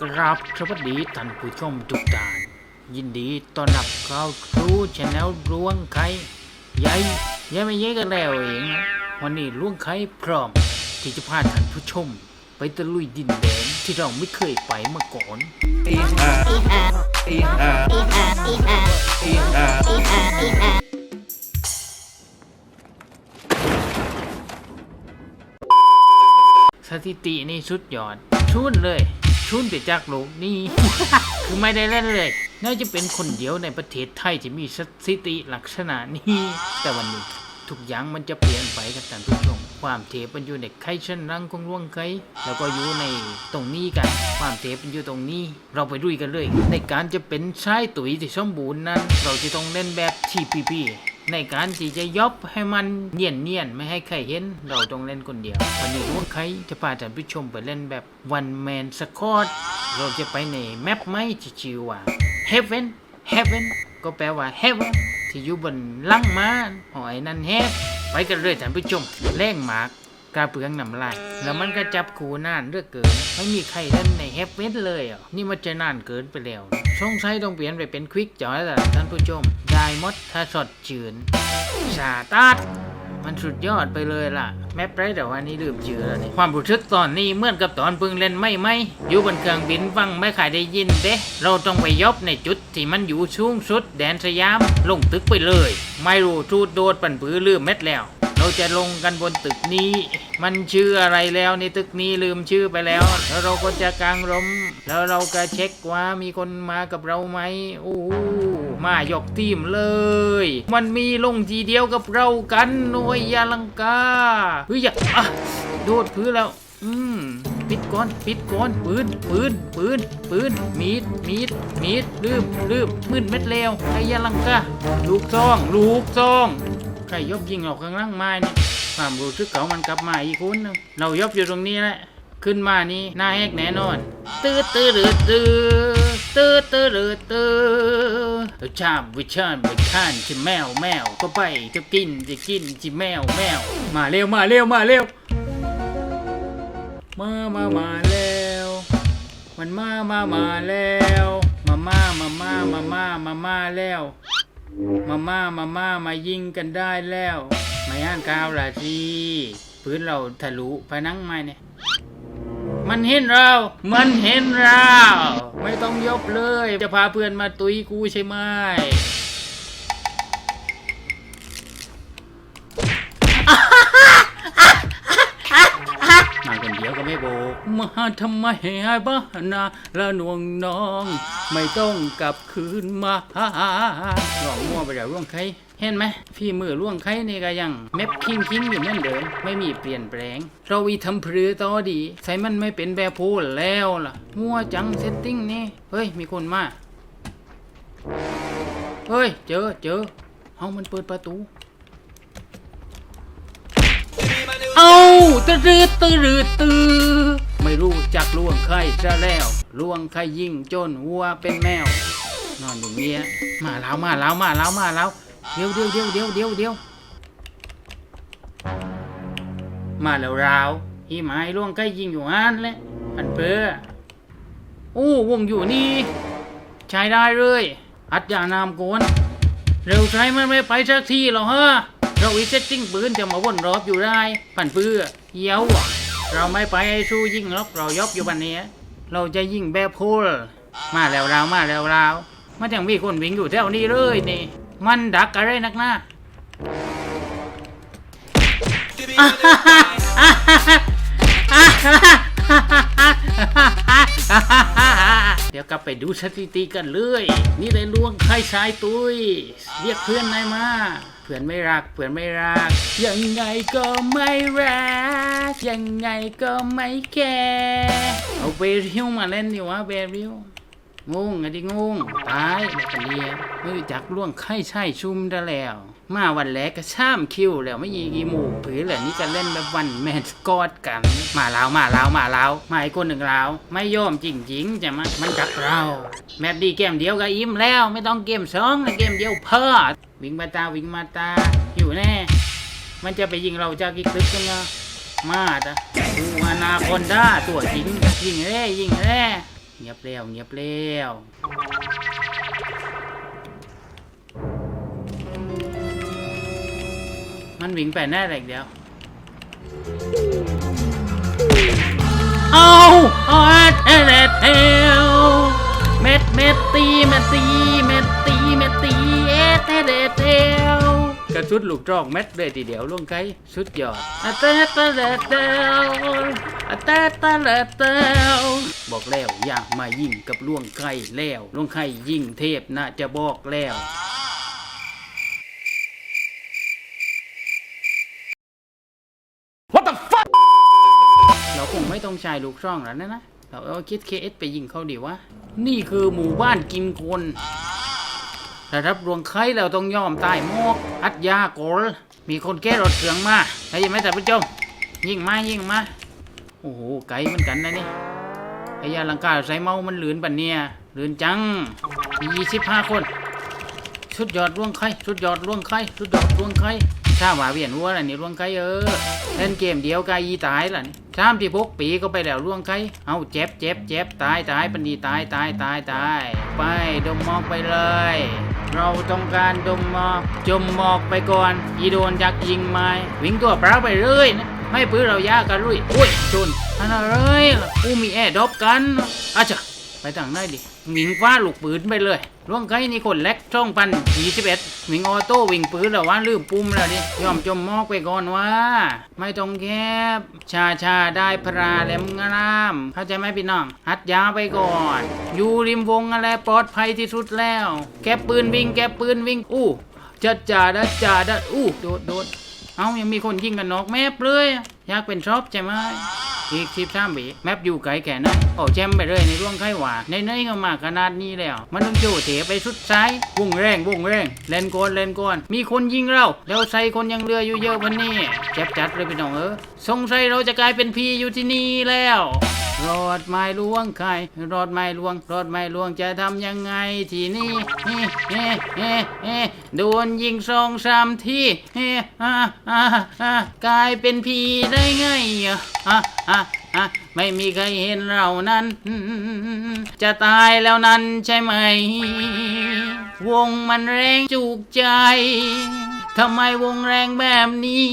กราบสวัสดีท่านผู้ชมทุกท่าน ยินดีต้อนรับเข้าสู่ชแนลรวงไข่ใหญ่ใหญ่ไม่ใหญ่กันแล้วเองนะวันนี้รวงไข่พร้อม ที่จะพาท่านผู้ชม ไปตะลุยดินแดนที่เราไม่เคยไปมาก่อนสถิตินี่สุดยอดชุนเลย ชุนไปจากโลกนี้ คือไม่ได้เล่นเลยน่าจะเป็นคนเดียวในประเทศไทยที่มีสถิติลักษณะนี้ แต่วันนี้ทุกอย่างมันจะเปลี่ยนไปกับท่านผู้ชม ความเทปมันอยู่ในไข่ชั้นรังของร่วงไข่แล้วก็อยู่ในตรงนี้กัน ความเทปมันอยู่ตรงนี้ เราไปดุยกันเลย ในการจะเป็นชายตุ๋ยที่สมบูรณ์นั้น เราจะต้องเล่นแบบ TPP ในการที่จะยบให้มันเนียนเนียนไม่ให้ใครเห็น เราต้องเล่นคนเดียว วันนี้ว่าใครจะพาท่านผู้ชมไปเล่นแบบ one man squad เราจะไปในแมปไหมที่ชื่อว่า Heaven Heaven ก็แปลว่า Heaven ที่อยู่บนลังม้าหอยนั่นเฮฟไปกันเลยท่านผู้ชมแรงหมาก กระเปืองน้ำลายแล้วมันก็จับคูนานเรื่อเกิน ไม่มีใครเล่นในเฮฟเวนเลยอะนี่มันจะนานเกินไปแล้วสงสัยต้องเปลี่ยนไปเป็นควิกจอยแล้วท่านผู้ชม ได้มดถ้าสดจืนสาตาดมันสุดยอดไปเลยล่ะ แม้ไรแต่ว่านี่ลืมชื่อแล้วนี่ความรู้สึกตอนนี้เหมือนกับตอนเพิ่งเล่นไม่ไม่อยู่บนเครื่องบินฟังไม่ขายได้ยินเด้เราต้องไปยบในจุดที่มันอยู่สูงสุด แดนสยาม ลงตึกไปเลย ไม่รู้ทูดโดดปั่นปือลืมเม็ดแล้ว เราจะลงกันบนตึกนี้ มันชื่ออะไรแล้วในตึกนี้ลืมชื่อไปแล้ว แล้วเราก็จะกางร่มแล้วเราก็เช็คว่ามีคนมากับเราไหมโอ้มายกทีมเลย มันมีลงทีเดียวกับเรากันหน่วยยาลังกาเฮ้ยอย่าอะโดดพื้นแล้ว อืมปิดก่อนปิดก่อนปืนปืนปืนปืนมีดมีดมีดลืมลืมมืนเม็ดเลวไอ้ยาลังกาลูกซอง ลูกซองใครยบยิงออกข้างล่างไม้นี่ย ความรู้สึกเขามันกลับมาอีกคนหนึงเรายบอยู่ตรงนี้แหละขึ้นมานี่หน้าแหกแน่นอน ตื้อตื้อหรือตื้อตื้อตื้อหรือตื้อชามวิชานวิชานจะแมวแมวก็ไปจะกินจะกินจะแมวแมวมาเร็วมาเร็วมาเร็วมามามาแล้วมันมามามาแล้วมามามามามามามามาแล้วมามามามามายิงกันได้แล้ว ไม่อ่านข่าวละสิพื้นเราทะลุผนังไม้เนี่ย มันเห็นเรา มันเห็นเรา ไม่ต้องยบเลย จะพาเพื่อนมาตุยกูใช่ไหมมาคนเดียวก็ไม่โบกมาทำไมให้บ้านาละนวงน้อง ไม่ต้องกลับคืนมาหลองมั่วไปแล้วร่วงใคร เห็นไหมพี่มือร่วงใครนี่ก็ยังเม็บคิงคิงอยู่เหมือนเดิมไม่มีเปลี่ยนแปลง เราอีทำพรือต่อดี ใส่มันไม่เป็นแบบโพลแล้วล่ะ มั่วจังเซตติ้งนี่ เฮ้ย มีคนมา เฮ้ย เจอเจอเอามันเปิดประตู เอาตะรืดตะรืดตือไม่รู้จักล่วงใครจะแล้วล่วงใครยิ่งจนวัวเป็นแมวนอนอยู่เงี้ยมาแล้วมาแล้วมาแล้วมาแล้ว เดี๋ยวเดี๋ยวเดี๋ยวเดี๋ยวเดี๋ยวเดี๋ยวมาแล้วราวอีหมายล่วงใครยิ่งอยู่อันแหละอันเปื้อโอ้วงอยู่นี่ ใช้ได้เลย อัดยานามโกนเร็วใช้มันไม่ไปสักทีหรอฮะ เราอีเซตติ้งปืนจะมาวนรอบอยู่ได้ผ่านเพื่อเหี้ยวเราไม่ไปไอ้สู้ยิงรบเรายบอยู่บันนี้ เราจะยิงแบบโพลมาแล้วเรามาแล้วเรามันยังมีคนวิ่งอยู่แถวนี้เลยนี่ มันดักอะไรนักหน้าเดี๋ยวกลับไปดูสถิติกันเลย นี่เลยลวงใครชายตุย เรียกเพื่อนนายมา เพื่อนไม่รัก เพื่อนไม่รัก ยังไงก็ไม่รัก ยังไงก็ไม่แคร์เอาเบริวมาเล่นดีวะเบริวงงอะดิงงตายแบบเรียน ไม่รู้จักล่วงไข่ใช่ชุมได้แล้ว มาวันแรกก็ช่ามคิวแล้วไม่ยีกีหมูกผือเลยนี่ก็เล่นแบบวันแมนสกอดกัน มาแล้วมาแล้วมาแล้วมาอีกคนหนึ่งแล้วไม่ยอมจริงๆจะมามันจักเรา แมปดีเกมเดียวก็อิ่มแล้ว ไม่ต้องเกมสองนะเกมเดียวเพิ่อวิ่งมาตาวิ่งมาตาอยู่แน่ มันจะไปยิงเราจากอีกตึกกันเนะมาตะดูอนาคอนด้าตัวจริงยิงแร่ยิงแร่เงียบแล้วเงียบแล้ว วิ่งไปแน่เลยเดียวเอาเอาเอเดเทลเม็ดเม็ดตีเม็ดตีเม็ดตีเม็ดตีเอเดเทลกระชุดลูกจอกเม็ดเลยทีเดียวล่วงไกลสุดยอดอะเตะเตะเดเทลอะเตตะเดเทลบอกแล้วอย่ามายิงกับล่วงไก่แล้วล่วงไก่ยิงเทพน่าจะบอกแล้ว เราคงไม่ ต้องใช้ลูกช่องแล้วนะนะเราเอาคิดเคเอสไปยิงเขาดีวะ นี่คือหมู่บ้านกินคนถ้ารับรวงไข่เราต้องยอมตายมอกอัดยาโกลมีคนแก้รถเครื่องมาใช่ไหมท่านผู้ชมยิงมายิงมา โอ้โห ไกลเหมือนกันนะนี่ไอ้ยาลังกาใส่เมา มันหลืนปันเนี่ยหลืนจังมียี่สิบห้าคน ชุดยอดร่วงไข่ชุดยอดร่วงไข่ชุดยอดร่วงไข่ ถ้าว่าเวียนหัวอะไรนี่ร่วงไข่เออเล่นเกมเดียวกายีตายล่ะนี่สามที่พกปีก็ไปแล้วร่วงไข่เอาเจ็บเจ็บเจ็บตายตายปันดีตายตายตายตายไปดมหมอกไปเลย เราต้องการดมหมอกจมหมอกไปก่อนอีโดนจักยิงไม้วิ่งตัวเปล่าไปเรื่อยนะไม่ปื้อเรายากันลุยอุ้ยชนอันอะไรล่ะกูมีแอร์ดอปกันอาจ้ะไปทางไหนดิวิ่งฟ้าลูกปืนไปเลยล่วงไก่นี่คนเล็กช่องพันยี่สิบเอ็ด วิ่งออโต้วิ่งปืนแล้ววะลืมปุ่มแล้วดิยอมจมมอกไปก่อนว่า ไม่ต้องแคบ ชาชาได้พระแหลมงามเข้าใจไหมพี่น้องหัดยาไปก่อน อยู่ริมวงอะไรปลอดภัยที่สุดแล้ว แก็บปืนวิ่ง แก็บปืนวิ่ง อู้จัดจ่าดัดจ่าดัดอู้โดดโดดเอายังมีคนยิงกันนอกแมปเลยอยากเป็นชอบใช่ไหม อีกสิบสามปีแมปอยู่ไกลแค่นั้นโอ้แจมไปเลยในร่วงไข้หวาในในๆก็มาขนาดนี้แล้ว มันต้องโจเถไปสุดซ้ายวงแรงวงแรงเล่นก้อนเล่นก้อนมีคนยิงเราแล้วใส่คนยังเรืออยู่เยอะวันนี้เจ็บจัดเลยพี่น้องเออสงสัยเราจะกลายเป็นพีอยู่ที่นี่แล้ว รอดไม้ลวงใครรอดไม้ลวงรอดไม้ลวงจะทำยังไงทีนี้เฮ้เฮ้เฮ้เฮ้โดนยิงสองสามทีเฮ้อ่าอ่าอ่ากลายเป็นผีได้ไงอ่อะอะอะไม่มีใครเห็นเรานั้น จะตายแล้วนั้นใช่ไหม วงมันแรงจุกใจ ทำไมวงแรงแบบนี้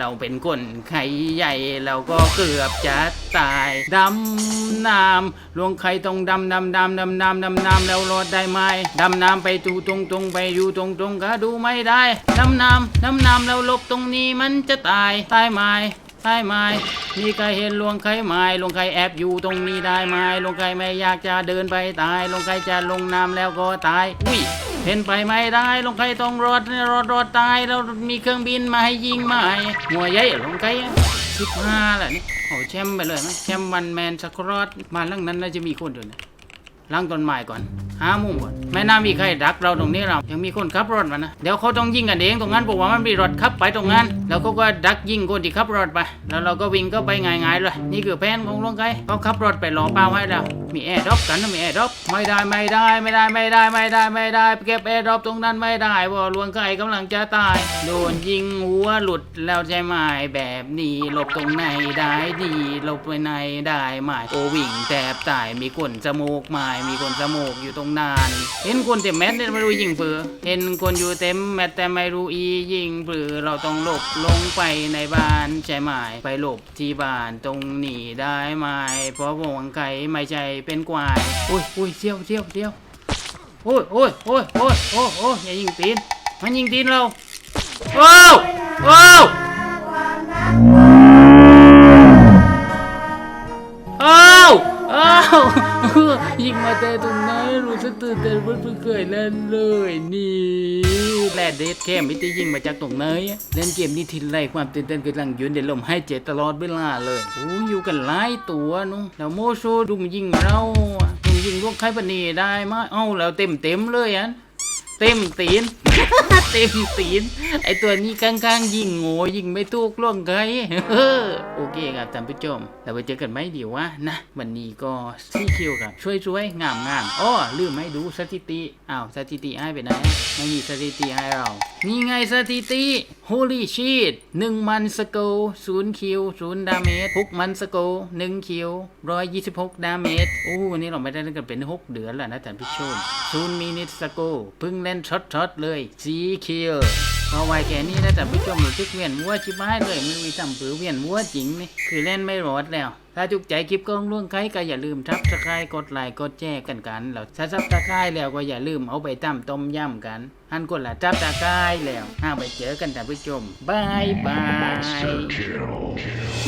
เราเป็นคนไข่ใหญ่ เราก็เกือบจะตายดำน้ำลวงไข่ต้องดำดำดำดำดำดำน้ำแล้วรอดได้ไหมดำน้ำไปตูตรงตรงไปอยู่ตรงตรงก็ดูไม่ได้ดำน้ำดำน้ำแล้วลบตรงนี้มันจะตายตายไหม ตายไหมมีใครเห็นลวงไข่ไหมลวงไข่แอบอยู่ตรงนี้ได้ไหมลวงไข่ไม่อยากจะเดินไปตาย ลวงไข่จะลงน้ำแล้วก็ตาย อุ้ยเห็นไปไม่ได้ ลงไข่ต้องรอดรอดรอดตาย แล้วมีเครื่องบินมาให้ยิงมาห้หัวใหญ่ลงไข่สิบห้าแหละนี่โอ้แชมป์ไปเลยไหมแชมป์วันแมนสครอตมาลังนั้นน่าจะมีคนอยู่นะ ล้างต้นไม้ก่อนหามุมก่อนไม่น่ามีใครดักเราตรงนี้เรายังมีคนขับรถมานะเดี๋ยวเขาต้องยิงกันเองตรงนั้นบอกว่ามันมีรถขับไปตรงนั้น แล้วเขาก็ดักยิงคนที่ขับรถไป แล้วเราก็วิ่งก็ไปง่ายๆเลยนี่คือแผนของลงไข่เขาขับรถไปหลอเปล่าให้แล้วมีแอร์ดรอปกันนะมีแอร์ดรอปไม่ได้ไม่ได้ไม่ได้ไม่ได้ไม่ได้ไม่ได้เก็บแอร์ดรอปตรงนั้นไม่ได้เพราลวงไก่กำลังจะตาย โดนยิงหัวหลุดแล้วใช่ไหมแบบนี้หลบตรงไหนได้ดีหลบไปไหนได้ไหมโอวิ่งแทบตายมีคนจมูกไม้มีคนจมูกอยู่ตรงนั้นเห็นคนเต็มแมทเนี่ยไม่รู้ยิงเปือเห็นคนอยู่เต็มแมทแต่ไม่รู้อียิงเปือเราต้องหลบลงไปในบ้านใช่ไหมไปหลบที่บ้านตรงนี้ได้ไหมเพราะวงไก่ไม่ใช่เป็นกวายอุ้ยอุ้ยเที่ยวเที่ยวเที่ยวโอ้ยโอ้ยโอ้ยโอ้ยโอ้ยโอ้ยอย่ายิงตีนมันยิงตีนเราว้าวว้าว อ้าวยิงมาแต่ตรงนั้นรู้สึกตื่นเต้นเพิ่งเคยเล่นเลยนี่แลดเดทแคมมิติยิงมาจากตรงไหนอะเล่นเกมนี้ทีไรความตื่นเต้นกำลังยืนในลมให้เจตลอดเวลาเลยโอ้ยอยู่กันหลายตัวนู้แล้วโมโชดุมยิงเราดุมยิงพวกใครปนีได้ไหมเอ้าแล้วเต็มเต็มเลยอัน เต็มตีน เต็มตีน ไอตัวนี้ข้างๆ ยิงโง่ยิงไม่ถูกล่วงไกลโอเคครับท่านผู้ชมเราไปเจอกันไหมเดี๋ยววะนะ วันนี้ก็ซีคิวครับช่วยๆงามๆอ้อลืมให้ดูสถิติอ้าวสถิติให้ไปไหนไม่มีสถิติให้เรา นี่ไงสถิติ Holy shit หนึ่งมันสโกศูนย์คิวศูนย์ดาเมจหกมันสโกหนึ่งคิวร้อยยี่สิบหกดาเมจโอ้วันนี้เราไม่ได้เล่นกันเป็นหกเดือนแล้วนะท่านผู้ชมศูนย์มินิสโกเพิ่งเล่นช็อตๆเลยสีคิวเอาไว้แค่นี้นะท่ผู้ชมรู้สึกเวียนหัวชิบหายเลยมันมีทำผือเวียนหัวจริงนี่คือเล่นไม่รอดแล้ว ถ้าจุกใจคลิปกล้องล่วงใครก็อย่าลืมทับสไครกดไลค์กดแชร์กันกันแล้วถ้าซับสไครแล้วก็อย่าลืมเอาไปตั้มต้มยำกันหันกดละจับตะไครแล้วห้าไปเจอกันท่ผู้ชมบายบาย